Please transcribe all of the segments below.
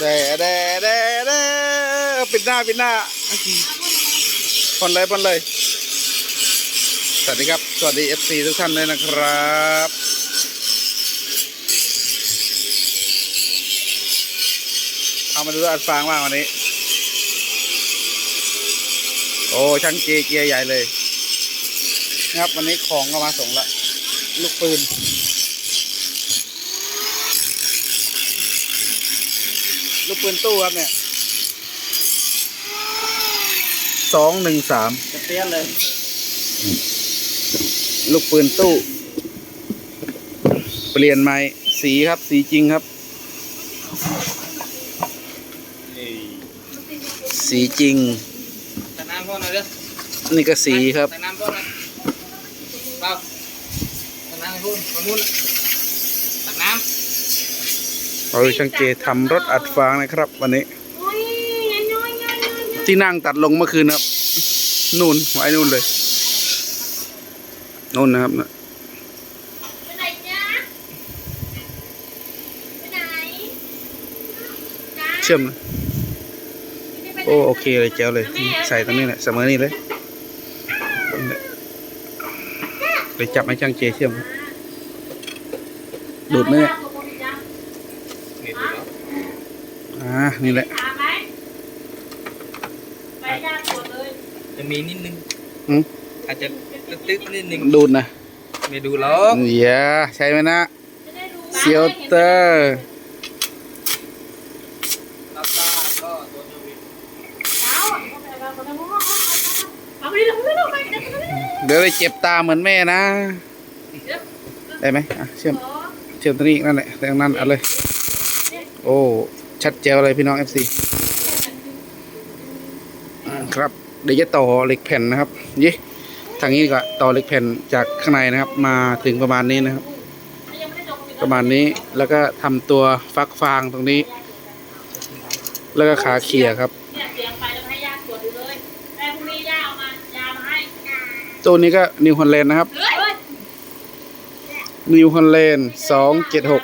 เด้เด้เด้เด้ปิดหน้าปิดหน้าพ่นเลยพ่นเลย สวัสดีครับ สวัสดี FC ทุกท่านเลยนะครับเอามาดูอัดฟางบ้างวันนี้ โอ้ช่างเจเกียร์ใหญ่เลย นะครับวันนี้ของก็มาส่งละลูกปืน ลูกปืนตู้ครับเนี่ยสองหนึ่งสามจะเตี้ยนเลย ลูกปืนตู้ เปลี่ยนใหม่สีครับสีจริงครับ สีจริงตักน้ำพ่อหน่อยเด้อนี่ก็สีครับตักน้ำ พ่อหน่อยเปล่าตักน้ำให้พูดประมุนตักน้เราช่างเจทำรถอัดฟางนะครับ วันนี้โอ้ยน้อยน้อยน้อยน้อยที่นั่งตัดลงเมื่อคืนครับ นู่นไว้นู่นเลยนู่นนะครับนะไปไหนจ๊ะไปไหนจ๊ะเชื่อมนะโอ้โอเคเลยเจ้าเลย ใส่ตรงนี้แหละเสมอนี่เลยนี่แหละไปจับให้ช่างเจเชื่อมครับดูดไหมเนี่ยำนี่ดูแล้ว อ่า นี่แหละถามไหมไปยากกว่าเลยจะมีนิดนึงอืมอาจจะตึ๊กๆนิดนึงดูดนะไม่ดูหรอกอย่าใช่ไหมนะจะได้รู้เซียวเตอร์ตาตาก็ตัวเดียวเองเอาเอาไปเลยเอาไปเลยเอาไปเลยเอาไปเลยเดี๋ยวไปเจ็บตาเหมือนแม่นะ ได้ไหมอะเชื่อมเชื่อมตรงนี้นั่นแหละตรงนั้นเอาเลย โอ้ ชัดเจวเลยพี่น้อง FC อ่าครับเดี๋ยวจะต่อเหล็กแผ่นนะครับยี่ทางนี้ก็ต่อเหล็กแผ่นจากข้างในนะครับ มาถึงประมาณนี้นะครับ ประมาณนี้แล้วก็ทำตัวฟักฟางตรงนี้ แล้วก็ขาเขี่ยครับตัวนี้ก็นิวฮอลแลนด์นะครับนิวฮอลแลนด์สองเจ็ดหก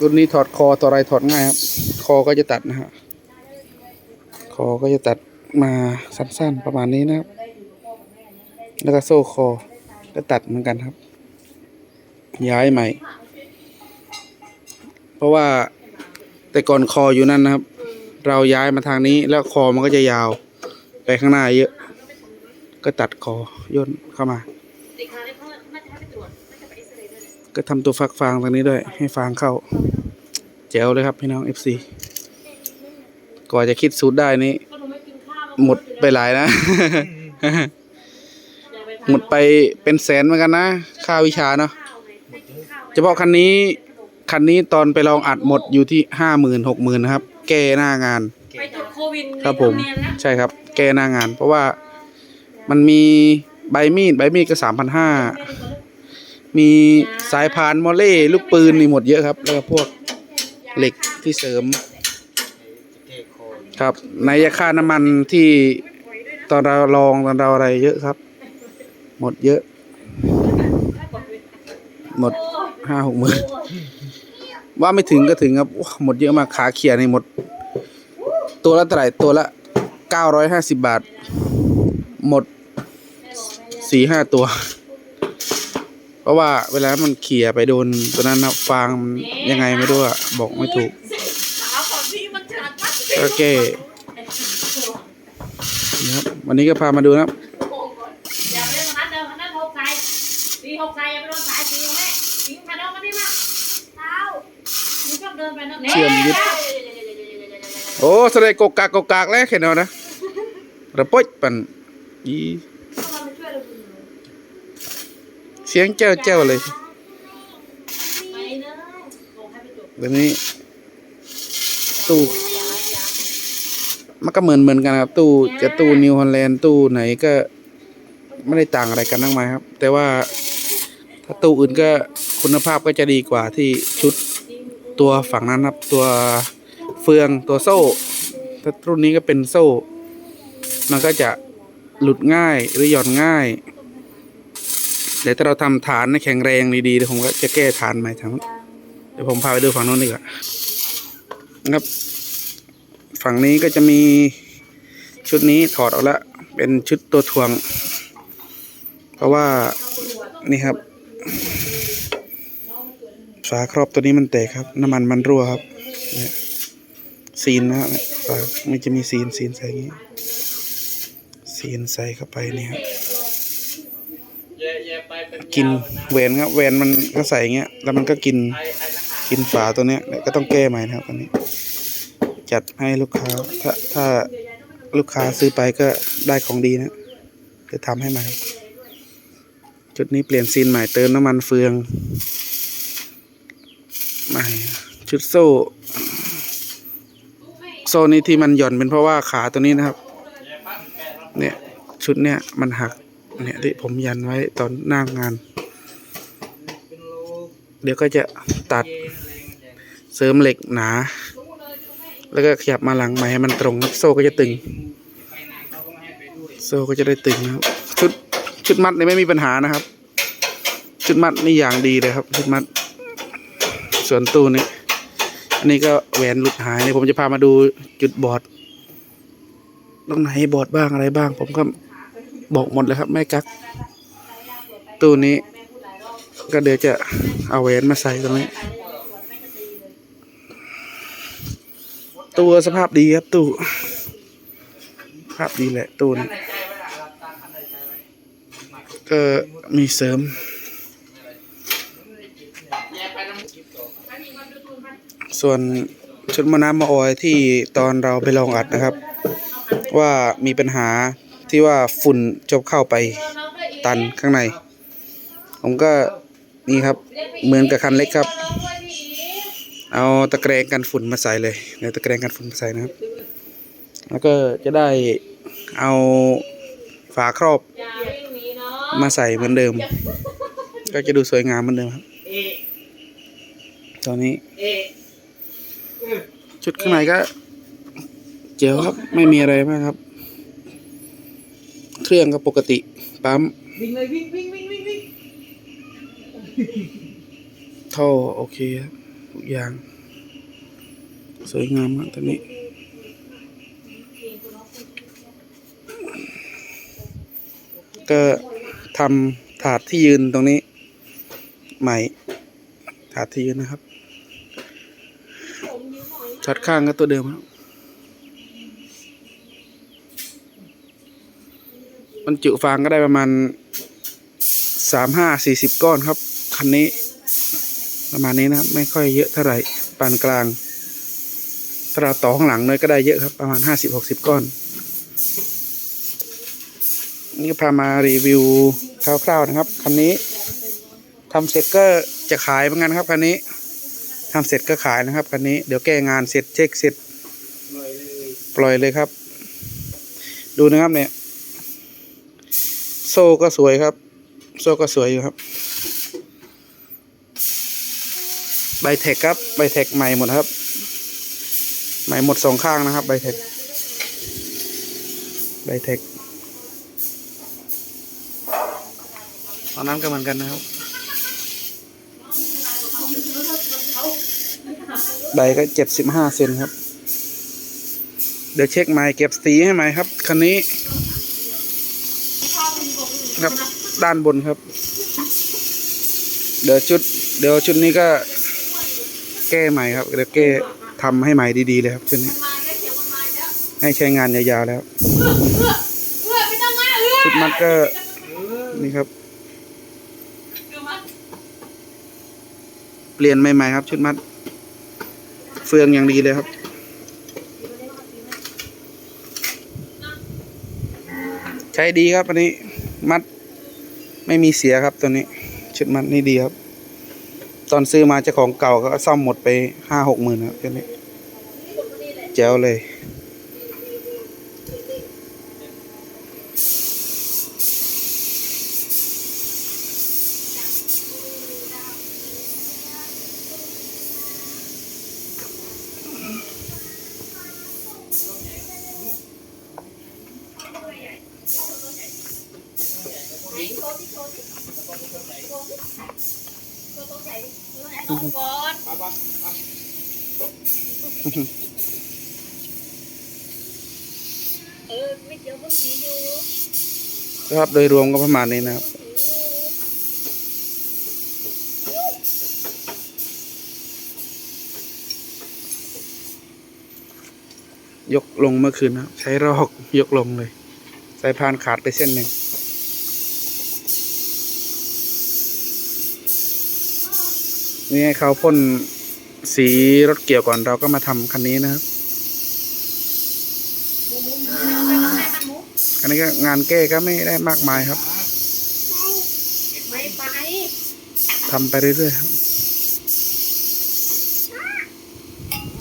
รุ่นนี้ถอดคอต่ออะไรถอดง่ายครับ คอก็จะตัดนะฮะคอก็จะตัดมาสั้นๆประมาณนี้นะครับ แล้วก็โซ่คอก็ตัดเหมือนกันครับ ย้ายใหม่ เพราะว่าแต่ก่อนคออยู่นั่นนะครับ เราย้ายมาทางนี้แล้วคอมันก็จะยาว ไปข้างหน้าเยอะ ก็ตัดคอย่นเข้ามาติดขา ก็ทำตัวฟักฟางตรงนี้ด้วย ให้ฟางเข้า แจ๋วเลยครับพี่น้อง FC กว่าจะคิดสูตรได้นี้ หมดไปหลายนะ หมดไปเป็นแสนเหมือนกันนะ ค่าวิชาเนาะเฉพาะคันนี้ คันนี้ตอนไปลองอัดหมดอยู่ที่ห้าหมื่นหกหมื่นนะครับ แก้หน้างาน ไปตรวจโควิดครับผม ใช่ครับ แก้หน้างาน เพราะว่ามันมีใบมีด ใบมีดก็สามพันห้า มีสายพานมอเล่ลูกปืนนี่หมดเยอะครับ แล้วก็พวกเหล็กที่เสริม ครับในยาค่าน้ำมันที่ตอนเราลองตอนเราอะไรเยอะครับ หมดเยอะ หมดห้าหกหมื่นว่าไม่ถึงก็ถึงครับหมดเยอะมากขาเขียนี่หมด ตัวละเท่าไหร่ตัวละเก้าร้อยห้าสิบบาท หมดสี่ห้าตัว เพราะว่าเวลามันเขี่ยไปโดนตัวนั้นนะฟางมันยังไงไม่รู้อะบอกไม่ถูกขาของพี่มันฉลาดมากก็แก้นะครับวันนี้ก็พามาดูนะครับอย่าไปเล่นมันเดิมมันนั่นหกสายสีหกสายอย่าไปโดนสายสีของแม่สีมาเดินมาดิมาเท้ามึงชอบเดินไปนั่นเชื่อมยึดโอ้แสดงกกกากกกกากแล้วแค่นั้นนะระปุ๊บปันอีเสียงเจ้าเจ้าเลยแบบนี้ ตู้ มันก็เหมือนเหมือนกันครับ ตู้จะตู้นิวฮอลแลนด์ตู้ไหนก็ไม่ได้ต่างอะไรกันมากมายครับ แต่ว่าถ้าตู้อื่นก็คุณภาพก็จะดีกว่าที่ชุดตัวฝั่งนั้นครับ ตัวเฟืองตัวโซ่ ถ้ารุ่นนี้ก็เป็นโซ่ มันก็จะหลุดง่ายหรือหย่อนง่าย แต่ถ้าเราทำฐานให้แข็งแรงดีๆเดี๋ยวผมก็จะแก้ฐานใหม่ทั้งเดี๋ยวผมพาไปดูฝั่งโน้นดีกว่านะครับ ฝั่งนี้ก็จะมีชุดนี้ถอดออกแล้วเป็นชุดตัวถ่วง เพราะว่านี่ครับฝาครอบตัวนี้มันแตกครับ น้ำมันมันรั่วครับเนี่ยซีนนะครับเนี่ยฝามันจะมีซีนซีนใส่อย่างนี้ซีนใส่เข้าไปเนี่ยครับ แย่แย่ไปเป็น กินแหวนครับแหวนมันก็ใส่อย่างเงี้ยแล้วมันก็กินกินฝาตัวเนี้ยเดี๋ยวก็ต้องแก้ใหม่นะครับตอนนี้ จัดให้ลูกค้าถ้าถ้าลูกค้าซื้อไปก็ได้ของดีนะจะทำให้ใหม่ จุดนี้เปลี่ยนซีนใหม่เติมน้ำมันเฟือง ใหม่ ชุดโซ่ โซ่นี้ที่มันหย่อนเป็นเพราะว่าขาตัวนี้นะครับแย่ปั๊บแกะรับเนี่ยชุดเนี้ยมันหัก เนี่ยที่ผมยันไว้ตอนหน้างาน เดี๋ยวก็จะตัดเสริมเหล็กหนา แล้วก็ขยับมาหลังใหม่ให้มันตรงโซ่ก็จะตึง โซ่ก็จะได้ตึงนะครับชุดชุดมัดนี่ไม่มีปัญหานะครับ ชุดมัดนี่อย่างดีเลยครับ ชุดมัด ส่วนตู้นี่อันนี้ก็แหวนหลุดหายนี่ผมจะพามาดูจุดบอดตรงไหนบอดบ้างอะไรบ้าง ผมก็ บอกหมดเลยครับ ไม่กักตู้นี้ ก็เดี๋ยวจะเอาแหวนมาใส่ตรงนี้ตัวสภาพดีครับตู้ภาพดีแหละตู้ขั้นนี้ในใจไว้ละรับตาขั้นในใจไว้ก็มีเสริม ส่วนชุดมะน้ำมะออยที่ตอนเราไปลองอัดนะครับ ว่ามีปัญหา ที่ว่าฝุ่นจบเข้าไปตันข้างใน ผมก็นี่ครับเหมือนกับคันเล็กครับ เอาตะแกรงกันฝุ่นมาใส่เลยเดี๋ยวตะแกรงกันฝุ่นมาใส่นะครับ แล้วก็จะได้เอาฝาครอบมาใส่เหมือนเดิม ก็จะดูสวยงามเหมือนเดิมครับ ตอนนี้ ชุดข้างในก็เจ๋วครับไม่มีอะไรมากครับ เครื่องก็ปกติปั๊มวิ่งเลยวิ่งวิ่งวิ่งวิ่งวิ่งท่อโอเคครับทุกอย่าง สวยงามครับตอนนี้ ก็ทำถาดที่ยืนตรงนี้ ใหม่ ถาดที่ยืนนะครับช็อตข้างก็ตัวเดิมครับ บรรจุฟางก็ได้ประมาณสามห้าสี่สิบก้อนครับ คันนี้ประมาณนี้นะครับไม่ค่อยเยอะเท่าไหร่ปานกลางถ้าเราต่อข้างหลังเลยก็ได้เยอะครับ ประมาณห้าสิบหกสิบก้อน นี่พามารีวิวคร่าวๆนะครับ คันนี้ทำเสร็จก็จะขายเหมือนกันครับคันนี้ทำเสร็จก็ขายนะครับคันนี้เดี๋ยวแก้งานเสร็จเช็คเสร็จปล่อยเลยครับ ดูนะครับเนี่ย ซ่ก็สวยครับ โซ่ก็สวยอยู่ครับ ใบเทคครับ ใบเทคใหม่หมดครับ ใหม่หมดสองข้างนะครับ ใบเทคใบเทคตอนนั้นก็เหมือนกันนะครับ ใบก็เจ็ดสิบห้าเซนครับ เดี๋ยวเช็คใหม่เก็บสีให้ใหม่ครับ คันนี้ ครับ ด้านบนครับ เดี๋ยวชุด เดี๋ยวชุดนี้ก็แก้ใหม่ครับเดี๋ยวแก้ทำให้ใหม่ดีๆเลยครับชุดนี้ ให้ใช้งานยาวๆแล้ว ชุดมัดก็นี่ครับ เปลี่ยนใหม่ๆครับ ชุดมัด เฟืองอย่างดีเลยครับใช้ดีครับอันนี้ มัด ไม่มีเสียครับตัวนี้ ชุดมัดนี่ดีครับ ตอนซื้อมาเจ้าของเก่าก็ซ่อมหมดไปห้าหกหมื่นครับตัวนี้แจ๋วเลย ไหนโชว์ที่โชว์ที่โชว์ตรงไหน เอาก่อนเออไม่เจอคนสีอยู่ครับโดยรวมก็ประมาณนี้นะครับยกลงเมื่อคืนนะครับใช้รอกยกลงเลย สายพานขาดไปเส้นหนึ่ง นี่ให้เขาพ่นสีรถเกี่ยวก่อนเราก็มาทำคันนี้นะครับหมูหมูหมูไปกันนี้ก็งานแก้ก็ไม่ได้มากมายครับไม่ไปทำไปเรื่อยๆครับ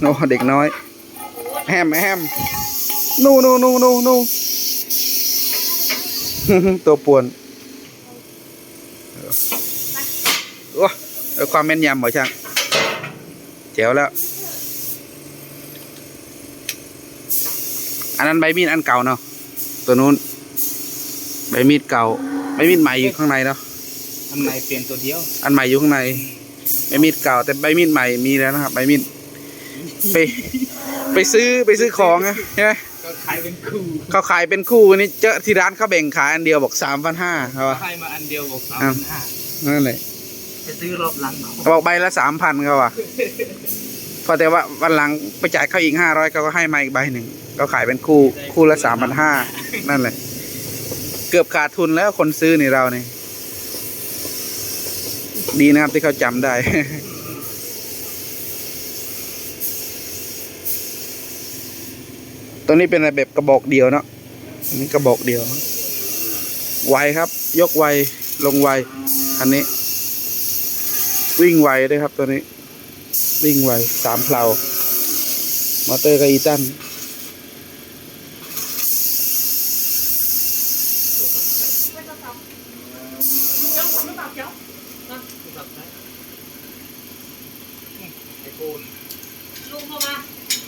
โอ้เด็กน้อยแฮมแฮมนูนูนูนูนูตัวป่วนโอ้ เออความแม่นยำเหรอช่างเจ๋วแล้ว อันนั้นใบมีดอันเก่าเนาะตัวนู้น ใบมีดเก่า ใบมีดใหม่อยู่ข้างในเนาะทำไมเปลี่ยนตัวเดียว อันใหม่อยู่ข้างใน ใบมีดเก่า แต่ใบมีดใหม่มีแล้วนะครับ ใบมีดไป ไปซื้อไปซื้อของนะใช่ไหมก็ขายเป็นคู่เขาขายเป็นคู่นี่เจอที่ร้านเขาแบ่งขายอันเดียวบอกสามพันห้าครับให้มาอันเดียวบอกสามอ้าวพันห้านั่นเลย ไปซื้อรอบหลังเขาบอกใบละสามพันเขาว่ะพอแต่ว่าวันหลังไปจ่ายเขาอีกห้าร้อยเขาก็ให้มาอีกใบหนึ่งเขาขายเป็นคู่คู่ละสามพันห้านั่นเลยเกือบขาดทุนแล้วคนซื้อนี่เราเนี่ยดีนะครับที่เขาจำได้ตัวนี้เป็นอะไรแบบกระบอกเดียวเนาะอันนี้กระบอกเดียว ไวครับ ยกไว ลงไว อันนี้ วิ่งไวด้วยครับตัวนี้ วิ่งไวสามเพลามอเตอร์กับอีตัน